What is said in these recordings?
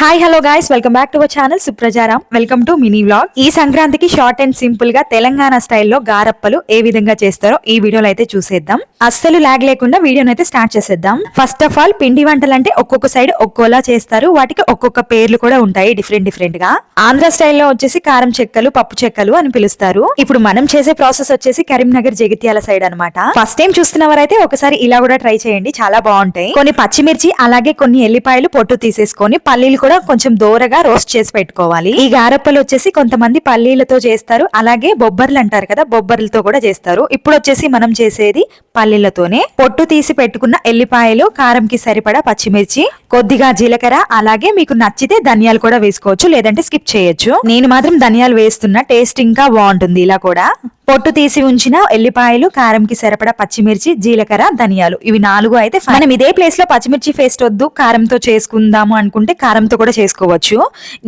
Hi hello guys welcome back to our channel Suprajaram welcome to mini vlog ఈ సంక్రాంతికి short and సింపుల్గా తెలంగాణ స్టైల్లో గారప్పలు ఏ విధంగా చేస్తారో ఈ వీడియోలో అయితే చూసేద్దాం. అస్సలు లాగ్ లేకుండా వీడియోని అయితే స్టార్ట్ చేసేద్దాం. ఫస్ట్ ఆఫ్ ఆల్ పిండి వంటలు అంటే ఒక్కొక్క సైడ్ ఒక్కోలా చేస్తారు. వాటికి ఒక్కొక్క పేర్లు కూడా ఉంటాయి డిఫరెంట్ డిఫరెంట్గా. ఆంధ్ర స్టైల్లో వచ్చేసి కారం చెక్కలు పప్పు చెక్కలు అని పిలుస్తారు. ఇప్పుడు మనం చేసే ప్రాసెస్ వచ్చేసి కరీంనగర్ జగిత్యాల సైడ్ అన్నమాట. ఫస్ట్ టైం చూస్తున్నవారైతే ఒకసారి ఇలా కూడా ట్రై చేయండి. చాలా బాగుంటాయి. కొన్ని పచ్చిమిర్చి అలాగే కొన్ని ఎల్లిపాయలు పొట్టు తీసేసుకొని పల్లీలు కూడా కొంచెం దూరగా రోస్ట్ చేసి పెట్టుకోవాలి. ఈ గారప్పలు వచ్చేసి కొంతమంది పల్లీలతో చేస్తారు. అలాగే బొబ్బర్లు అంటారు కదా బొబ్బర్లతో కూడా చేస్తారు. ఇప్పుడు వచ్చేసి మనం చేసేది పల్లీలతోనే పొట్టు తీసి పెట్టుకున్న ఎల్లిపాయలు కారంకి సరిపడా పచ్చిమిర్చి కొద్దిగా జీలకర్ర అలాగే మీకు నచ్చితే ధనియాలు కూడా వేసుకోవచ్చు లేదంటే స్కిప్ చేయొచ్చు. నేను మాత్రం ధనియాలు వేస్తున్నా టేస్ట్ ఇంకా బాగుంటుంది ఇలా కూడా. పొట్టు తీసి ఉంచిన ఎల్లిపాయలు కారంకి సరిపడా పచ్చిమిర్చి జీలకర్ర ధనియాలు ఇవి నాలుగు అయితే మనం ఇదే ప్లేస్లో పచ్చిమిర్చి పేస్ట్ వద్దు కారంతో చేసుకుందాము అనుకుంటే కారంతో కూడా చేసుకోవచ్చు.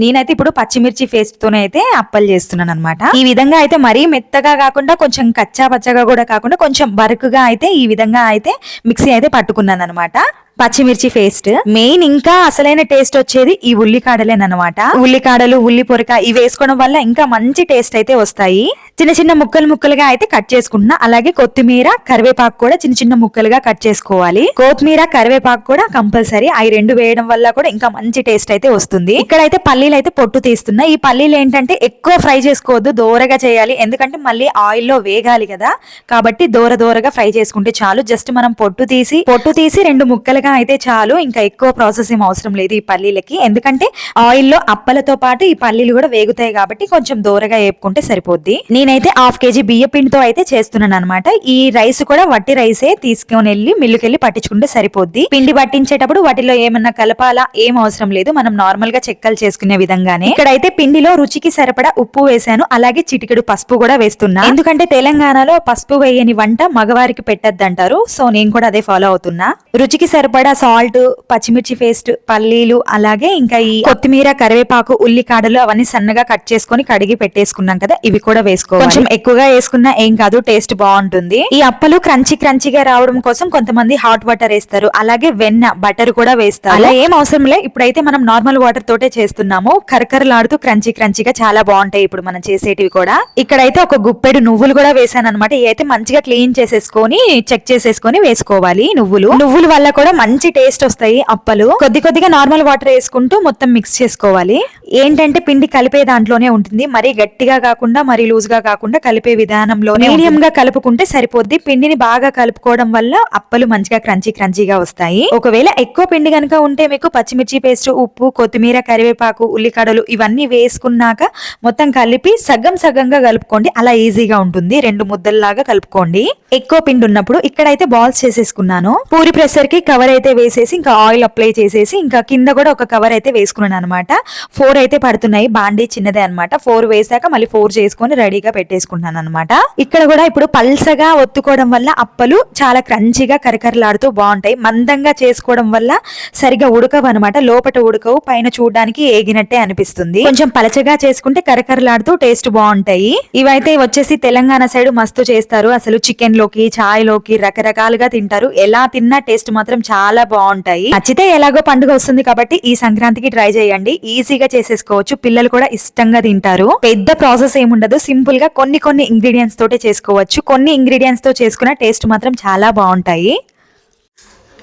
నేనైతే ఇప్పుడు పచ్చిమిర్చి పేస్ట్ తోనే అయితే అప్పలు చేస్తున్నాను అనమాట ఈ విధంగా అయితే మరీ మెత్తగా కాకుండా కొంచెం కచ్చా పచ్చగా కూడా కాకుండా కొంచెం బరుకుగా అయితే ఈ విధంగా అయితే మిక్సీ అయితే పట్టుకున్నాను అనమాట పచ్చిమిర్చి పేస్ట్. మెయిన్ ఇంకా అసలైన టేస్ట్ వచ్చేది ఈ ఉల్లికాడలేనమాట ఉల్లికాడలు ఉల్లి పొరక ఇవి వేసుకోవడం వల్ల ఇంకా మంచి టేస్ట్ అయితే వస్తాయి. చిన్న చిన్న ముక్కలు ముక్కలుగా అయితే కట్ చేసుకుంటున్నా. అలాగే కొత్తిమీర కరివేపాకు కూడా చిన్న చిన్న ముక్కలుగా కట్ చేసుకోవాలి. కొత్తిమీర కరివేపాకు కూడా కంపల్సరీ. అవి రెండు వేయడం వల్ల కూడా ఇంకా మంచి టేస్ట్ అయితే వస్తుంది. ఇక్కడైతే పల్లీలు అయితే పొట్టు తీస్తున్నా. ఈ పల్లీలు ఏంటంటే ఎక్కువ ఫ్రై చేసుకోవద్దు దోరగా చేయాలి. ఎందుకంటే మళ్ళీ ఆయిల్లో వేగాలి కదా. కాబట్టి దూర దూరగా ఫ్రై చేసుకుంటే చాలు. జస్ట్ మనం పొట్టు తీసి పొట్టు తీసి రెండు ముక్కలుగా అయితే చాలు. ఇంకా ఎక్కువ ప్రాసెస్ ఏం అవసరం లేదు ఈ పల్లీలకి. ఎందుకంటే ఆయిల్లో అప్పలతో పాటు ఈ పల్లీలు కూడా వేగుతాయి కాబట్టి కొంచెం దూరగా వేపుకుంటే సరిపోద్ది. నేనైతే హాఫ్ కేజీ బియ్య పిండితో అయితే చేస్తున్నాను అనమాట ఈ రైస్ కూడా వట్టి రైసే తీసుకొని వెళ్ళి మిల్లుకెళ్ళి పట్టించుకుంటే సరిపోద్ది. పిండి పట్టించేటప్పుడు వాటిలో ఏమన్నా కలపాలా ఏం అవసరం లేదు. మనం నార్మల్గా చెక్కలు చేసుకునే విధంగానే. ఇక్కడైతే పిండిలో రుచికి సరిపడా ఉప్పు వేసాను అలాగే చిటికెడు పసుపు కూడా వేస్తున్నా. ఎందుకంటే తెలంగాణలో పసుపు వేయని వంట మగవారికి పెట్టద్దంటారు. సో నేను కూడా అదే ఫాలో అవుతున్నా. రుచికి సరిపడా సాల్ట్ పచ్చిమిర్చి పేస్ట్ పల్లీలు అలాగే ఇంకా ఈ కొత్తిమీర కరివేపాకు ఉల్లికాడలు అవన్నీ సన్నగా కట్ చేసుకొని కడిగి పెట్టేసుకున్నాం కదా ఇవి కూడా వేసుకోవాలి. కొంచెం ఎక్కువగా వేసుకున్నా ఏం కాదు టేస్ట్ బాగుంటుంది. ఈ అప్పలు క్రంచి క్రంచిగా రావడం కోసం కొంతమంది హాట్ వాటర్ వేస్తారు అలాగే వెన్న బటర్ కూడా వేస్తారు. అలా ఏం అవసరం లే ఇప్పుడైతే మనం నార్మల్ వాటర్ తోటే చేస్తున్నాము. కరకరలాడుతూ క్రంచి క్రంచిగా చాలా బాగుంటాయి ఇప్పుడు మనం చేసేటివి కూడా. ఇక్కడైతే ఒక గుప్పెడు నువ్వులు కూడా వేసాను అనమాట అయితే మంచిగా క్లీన్ చేసేసుకొని చెక్ చేసేసుకొని వేసుకోవాలి నువ్వులు. నువ్వుల వల్ల కూడా మంచి టేస్ట్ వస్తాయి అప్పలు. కొద్ది కొద్దిగా నార్మల్ వాటర్ వేసుకుంటూ మొత్తం మిక్స్ చేసుకోవాలి. ఏంటంటే పిండి కలిపే దాంట్లోనే ఉంటుంది. మరీ గట్టిగా కాకుండా మరీ లూజ్గా కాకుండా కలిపే విధానంలో మీడియం గా కలుపుకుంటే సరిపోద్ది. పిండిని బాగా కలుపుకోవడం వల్ల అప్పలు మంచిగా క్రంచీ క్రంచీగా వస్తాయి. ఒకవేళ ఎక్కువ పిండి కనుక ఉంటే మీకు పచ్చిమిర్చి పేస్ట్ ఉప్పు కొత్తిమీర కరివేపాకు ఉల్లికడలు ఇవన్నీ వేసుకున్నాక మొత్తం కలిపి సగం సగంగా కలుపుకోండి. అలా ఈజీగా ఉంటుంది. రెండు ముద్దల్లాగా కలుపుకోండి. ఎక్కువ పిండి ఉన్నప్పుడు ఇక్కడైతే బాల్స్ చేసేసుకున్నాను. పూరి ప్రెషర్కి కవర్ అయితే వేసేసి ఇంకా ఆయిల్ అప్లై చేసేసి ఇంకా కింద కూడా ఒక కవర్ అయితే వేసుకున్నాను అనమాట ఫోర్ అయితే పడుతున్నాయి. బాండీ చిన్నదే అన్నమాట. ఫోర్ వేసాక మళ్ళీ ఫోర్ చేసుకొని రెడీగా పెట్టేసుకున్నాను అనమాట ఇక్కడ కూడా ఇప్పుడు పల్సగా ఒత్తుకోవడం వల్ల అప్పలు చాలా క్రంచిగా కరకరలాడుతూ బాగుంటాయి. మందంగా చేసుకోవడం వల్ల సరిగా ఉడకవు అనమాట లోపట ఉడకవు పైన చూడడానికి ఏగినట్టే అనిపిస్తుంది. కొంచెం పలచగా చేసుకుంటే కరకరలాడుతూ టేస్ట్ బాగుంటాయి. ఇవైతే వచ్చేసి తెలంగాణ సైడ్ మస్తు చేస్తారు. అసలు చికెన్లోకి చాయ్లోకి రకరకాలుగా తింటారు. ఎలా తిన్నా టేస్ట్ మాత్రం చాలా చాలా బాగుంటాయి. నచ్చితే ఎలాగో పండుగ వస్తుంది కాబట్టి ఈ సంక్రాంతికి ట్రై చేయండి. ఈజీగా చేసేసుకోవచ్చు. పిల్లలు కూడా ఇష్టంగా తింటారు. పెద్ద ప్రాసెస్ ఏముండదు. సింపుల్గా కొన్ని కొన్ని ఇంగ్రీడియంట్స్ తోటే చేసుకోవచ్చు. కొన్ని ఇంగ్రీడియంట్స్తో చేసుకున్న టేస్ట్ మాత్రం చాలా బాగుంటాయి.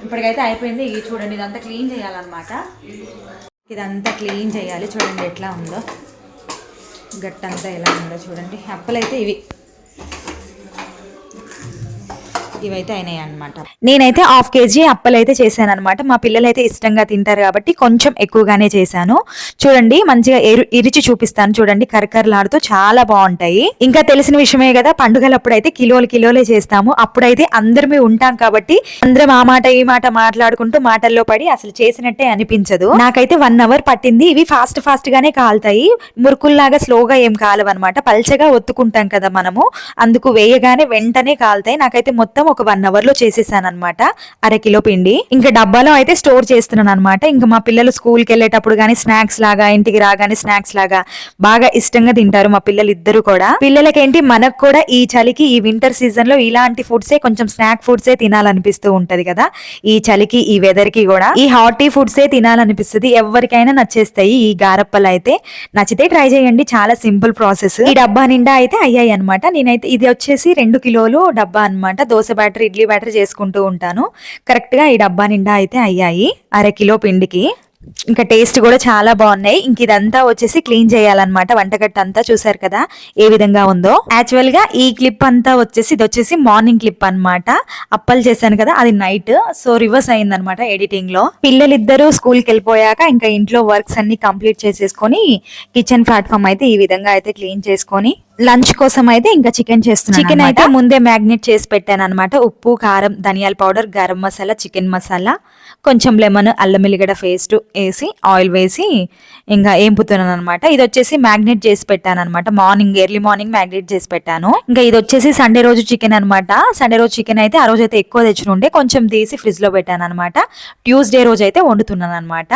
ఇప్పటికైతే అయిపోయింది. ఇది చూడండి ఇదంతా క్లీన్ చేయాలన్నమాట. ఇదంతా క్లీన్ చేయాలి. చూడండి ఎట్లా ఉందో. గట్టంతా ఎలా ఉందో చూడండి. అప్పలైతే ఇవి. ఇవైతే అయినాయి అనమాట నేనైతే హాఫ్ కేజీ అప్పలు అయితే చేశాను అనమాట మా పిల్లలు అయితే ఇష్టంగా తింటారు కాబట్టి కొంచెం ఎక్కువగానే చేశాను. చూడండి మంచిగా ఇరిచి చూపిస్తాను. చూడండి కరకరలాడుతూ చాలా బాగుంటాయి. ఇంకా తెలిసిన విషయమే కదా పండుగలప్పుడు అయితే కిలోలు కిలోలే చేస్తాము. అప్పుడైతే అందరమే ఉంటాం కాబట్టి అందరం ఆ మాట ఈ మాట మాట్లాడుకుంటూ మాటల్లో పడి అసలు చేసినట్టే అనిపించదు. నాకైతే వన్ అవర్ పట్టింది. ఇవి ఫాస్ట్ ఫాస్ట్ గానే కాలుతాయి. మురుకుల్లాగా స్లోగా ఏం కాలవన్నమాట. పల్చగా ఒత్తుకుంటాం కదా మనము. అందుకు వేయగానే వెంటనే కాలుతాయి. నాకైతే మొత్తం ఒక వన్ అవర్లో చేసేసాను అనమాట అర కిలో పిండి. ఇంకా డబ్బాలో అయితే స్టోర్ చేస్తున్నాను అనమాట ఇంకా మా పిల్లలు స్కూల్కి వెళ్ళేటప్పుడు కానీ స్నాక్స్ లాగా ఇంటికి రాగానే స్నాక్స్ లాగా బాగా ఇష్టంగా తింటారు మా పిల్లలు ఇద్దరు కూడా. పిల్లలకేంటి మనకు కూడా ఈ చలికి ఈ వింటర్ సీజన్లో ఇలాంటి ఫుడ్సే కొంచెం స్నాక్ ఫుడ్సే తినాలనిపిస్తూ ఉంటది కదా. ఈ చలికి ఈ వెదర్కి కూడా. ఈ హాటీ ఫుడ్సే తినాలనిపిస్తుంది. ఎవరికైనా నచ్చేస్తాయి. ఈ గారప్పలు అయితే నచ్చితే ట్రై చేయండి. చాలా సింపుల్ ప్రాసెస్ ఈ డబ్బా నిండా అయితే అయ్యాయి అనమాట నేనైతే ఇది వచ్చేసి రెండు కిలోలు డబ్బా అన్నమాట. దోశ బ్యాటర్ ఇడ్లీ బ్యాటర్ చేసుకుంటూ ఉంటాను. కరెక్ట్గా ఈ డబ్బా నిండా అయితే అయ్యాయి అర కిలో పిండికి. ఇంకా టేస్ట్ కూడా చాలా బాగున్నాయి. ఇంక ఇదంతా వచ్చేసి క్లీన్ చేయాలన్నమాట. వంటగట్టు అంతా చూసారు కదా ఏ విధంగా ఉందో. యాక్చువల్గా ఈ క్లిప్ అంతా వచ్చేసి ఇది వచ్చేసి మార్నింగ్ క్లిప్ అన్నమాట. అప్పలు చేశాను కదా అది నైట్. సో రివర్స్ అయిందనమాట ఎడిటింగ్లో పిల్లలిద్దరూ స్కూల్కి వెళ్ళిపోయాక ఇంకా ఇంట్లో వర్క్స్ అన్ని కంప్లీట్ చేసేసుకొని కిచెన్ ప్లాట్ఫామ్ అయితే ఈ విధంగా అయితే క్లీన్ చేసుకొని లంచ్ కోసం అయితే ఇంకా చికెన్ చేస్తున్నాను చికెన్ అయితే ముందే మ్యాగ్నేట్ చేసి పెట్టాను అనమాట ఉప్పు కారం ధనియాల పౌడర్ గరం మసాలా చికెన్ మసాలా కొంచెం లెమన్ అల్లం ఎల్లిగడ్డ పేస్ట్ వేసి ఆయిల్ వేసి ఇంకా ఏంపుతున్నాను అనమాట ఇది వచ్చేసి మ్యాగ్నేట్ చేసి పెట్టాను అనమాట మార్నింగ్ ఎర్లీ మార్నింగ్ మ్యాగ్నేట్ చేసి పెట్టాను. ఇంకా ఇది వచ్చేసి సండే రోజు చికెన్ అనమాట సండే రోజు చికెన్ అయితే ఆ రోజు అయితే ఎక్కువ తెచ్చుండే కొంచెం తీసి ఫ్రిడ్జ్లో పెట్టాను అనమాట ట్యూస్డే రోజు అయితే వండుతున్నాను అనమాట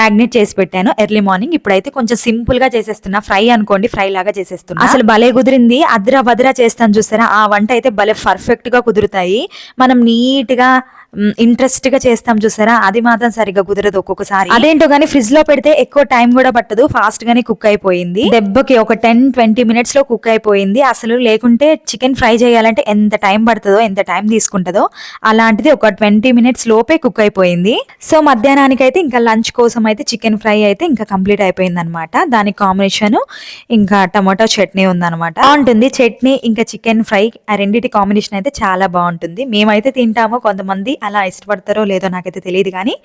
మ్యాగ్నేట్ చేసి పెట్టాను. ఎర్లీ మార్నింగ్ ఇప్పుడైతే కొంచెం సింపుల్గా చేసేస్తున్నా. ఫ్రై అనుకోండి ఫ్రై లాగా చేసేస్తున్నా. అసలు భలే కుదిరింది. అద్రా భద్ర చేస్తాను చూసారా? ఆ వంట అయితే భలే పర్ఫెక్ట్గా కుదురుతాయి. మనం నీట్గా ఇంట్రెస్ట్గా చేస్తాం చూసారా? అది మాత్రం సరిగ్గా కుదరదు ఒక్కొక్కసారి. అదేంటో గానీ ఫ్రిడ్జ్లో పెడితే ఎక్కువ టైం కూడా పట్టదు. ఫాస్ట్ గానే కుక్ అయిపోయింది. దెబ్బకి ఒక టెన్ ట్వంటీ మినిట్స్లో కుక్ అయిపోయింది. అసలు లేకుంటే చికెన్ ఫ్రై చేయాలంటే ఎంత టైం పడుతుందో ఎంత టైం తీసుకుంటుందో అలాంటిది ఒక ట్వంటీ మినిట్స్ లోపే కుక్ అయిపోయింది. సో మధ్యాహ్నానికి అయితే ఇంకా లంచ్ కోసం అయితే చికెన్ ఫ్రై అయితే ఇంకా కంప్లీట్ అయిపోయింది అనమాట దానికి కాంబినేషన్ ఇంకా టమాటో చట్నీ ఉందన్నమాట బాగుంటుంది. చట్నీ ఇంకా చికెన్ ఫ్రై ఆ రెండింటి కాంబినేషన్ అయితే చాలా బాగుంటుంది. మేమైతే తింటాము కొంతమంది అలా ఇష్టపడతారో లేదో నాకైతే తెలియదు కానీ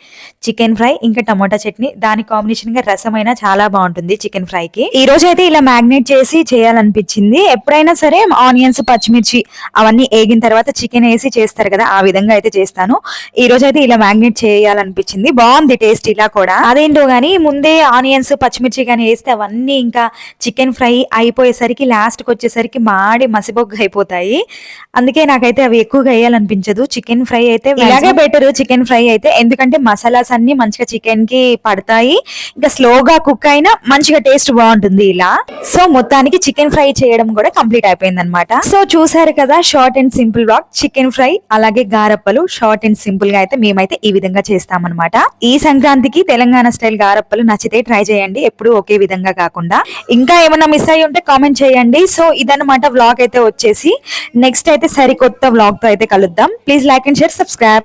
చికెన్ ఫ్రై ఇంకా టమాటా చట్నీ దాని కాంబినేషన్గా రసమైనా చాలా బాగుంటుంది చికెన్ ఫ్రై కి ఈ రోజు అయితే ఇలా మ్యాగ్నేట్ చేసి చేయాలనిపించింది. ఎప్పుడైనా సరే ఆనియన్స్ పచ్చిమిర్చి అవన్నీ ఏగిన తర్వాత చికెన్ వేసి చేస్తారు కదా ఆ విధంగా అయితే చేస్తాను. ఈ రోజు అయితే ఇలా మ్యాగ్నేట్ చేయాలనిపించింది. బాగుంది టేస్ట్ ఇలా కూడా. అదేంటో కానీ ముందే ఆనియన్స్ పచ్చిమిర్చి కానీ వేస్తే అవన్నీ ఇంకా చికెన్ ఫ్రై అయిపోయేసరికి లాస్ట్కి వచ్చేసరికి మాడి మసిబొగ్గు అయిపోతాయి. అందుకే నాకైతే అవి ఎక్కువగా వేయాలనిపించదు. చికెన్ ఫ్రై అయితే ఇలాగే బెటర్ చికెన్ ఫ్రై అయితే ఎందుకంటే మసాలాస్ అన్ని మంచిగా చికెన్కి పడతాయి. ఇంకా స్లోగా కుక్ అయినా మంచిగా టేస్ట్ బాగుంటుంది ఇలా. సో మొత్తానికి చికెన్ ఫ్రై చేయడం కూడా కంప్లీట్ అయిపోయింది అనమాట సో చూసారు కదా షార్ట్ అండ్ సింపుల్ వాక్ చికెన్ ఫ్రై అలాగే గారప్పలు షార్ట్ అండ్ సింపుల్గా అయితే మేమైతే ఈ విధంగా చేస్తామన్నమాట. ఈ సంక్రాంతికి తెలంగాణ స్టైల్ గారప్పలు నచ్చితే ట్రై చేయండి ఎప్పుడు ఒకే విధంగా కాకుండా. ఇంకా ఏమన్నా మిస్ అయ్యి ఉంటే కామెంట్ చేయండి. సో ఇదన్నమాట వ్లాగ్ అయితే వచ్చేసి. నెక్స్ట్ అయితే సరికొత్త వ్లాగ్తో అయితే కలుద్దాం. Please like and share subscribe